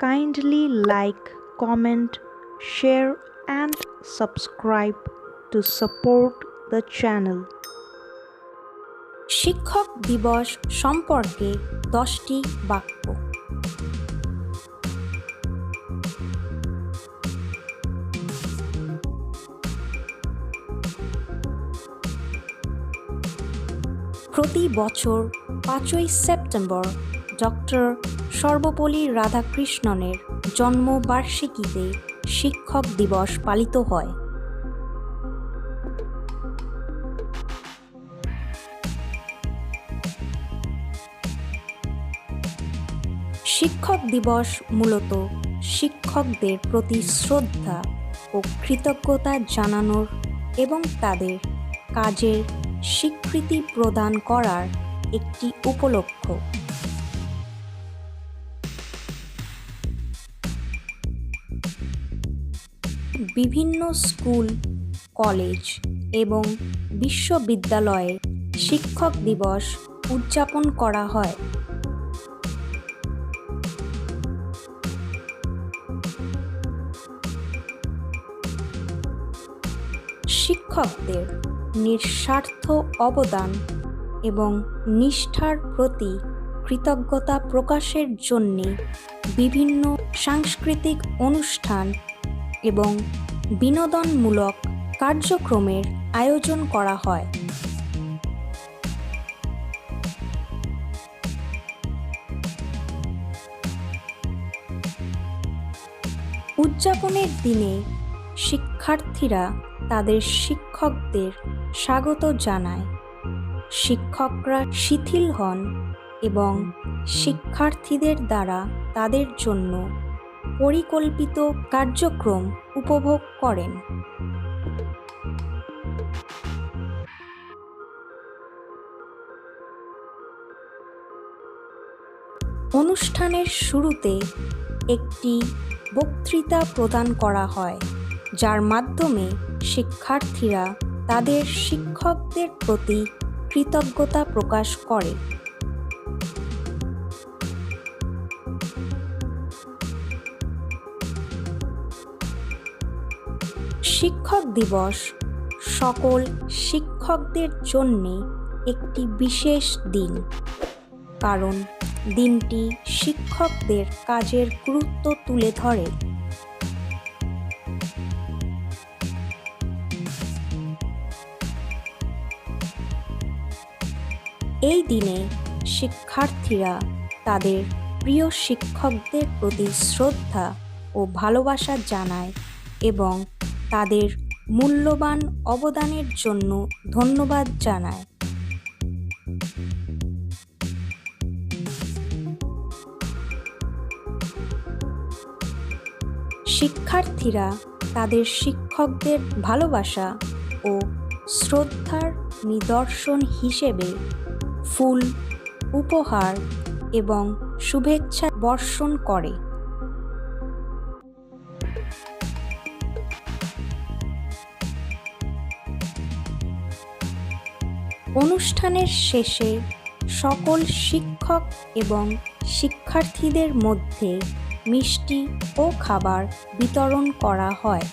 Kindly like, comment, share, and subscribe to support the channel. শিক্ষক দিবস সম্পর্কে দশটি বাক্য প্রতি বছর পাঁচই সেপ্টেম্বর ডক্টর সর্বপল্লী রাধাকৃষ্ণনের জন্মবার্ষিকীতে শিক্ষক দিবস পালিত হয়। শিক্ষক দিবস মূলত শিক্ষকদের প্রতি শ্রদ্ধা ও কৃতজ্ঞতা জানানোর এবং তাদের কাজের স্বীকৃতি প্রদান করার একটি উপলক্ষ বিভিন্ন স্কুল, কলেজ এবং বিশ্ববিদ্যালয়ে শিক্ষক দিবস উদযাপন করা হয়। শিক্ষকদের নিঃস্বার্থ অবদান এবং নিষ্ঠার প্রতি কৃতজ্ঞতা প্রকাশের জন্যে বিভিন্ন সাংস্কৃতিক অনুষ্ঠান এবং বিনোদনমূলক কার্যক্রমের আয়োজন করা হয়। উদযাপনের দিনে শিক্ষার্থীরা তাদের শিক্ষকদের স্বাগত জানায়। শিক্ষকরা শিথিল হন এবং শিক্ষার্থীদের দ্বারা তাদের জন্য পরিকল্পিত কার্যক্রম উপভোগ করেন। অনুষ্ঠানের শুরুতে একটি বক্তৃতা প্রদান করা হয়, যার মাধ্যমে শিক্ষার্থীরা তাদের শিক্ষকদের প্রতি কৃতজ্ঞতা প্রকাশ করে। শিক্ষক দিবস সকল শিক্ষকদের জন্যে একটি বিশেষ দিন। কারণ দিনটি শিক্ষকদের কাজের গুরুত্ব তুলে ধরে। এই দিনে শিক্ষার্থীরা তাদের প্রিয় শিক্ষকদের প্রতি শ্রদ্ধা ও ভালোবাসা জানায় এবং তাদের মূল্যবান অবদানের জন্য ধন্যবাদ জানায়। শিক্ষার্থীরা তাদের শিক্ষকদের ভালোবাসা ও শ্রদ্ধার নিদর্শন হিসেবে ফুল, উপহার এবং শুভেচ্ছা বর্ষণ করে। অনুষ্ঠানের শেষে সকল শিক্ষক এবং শিক্ষার্থীদের মধ্যে মিষ্টি ও খাবার বিতরণ করা হয়।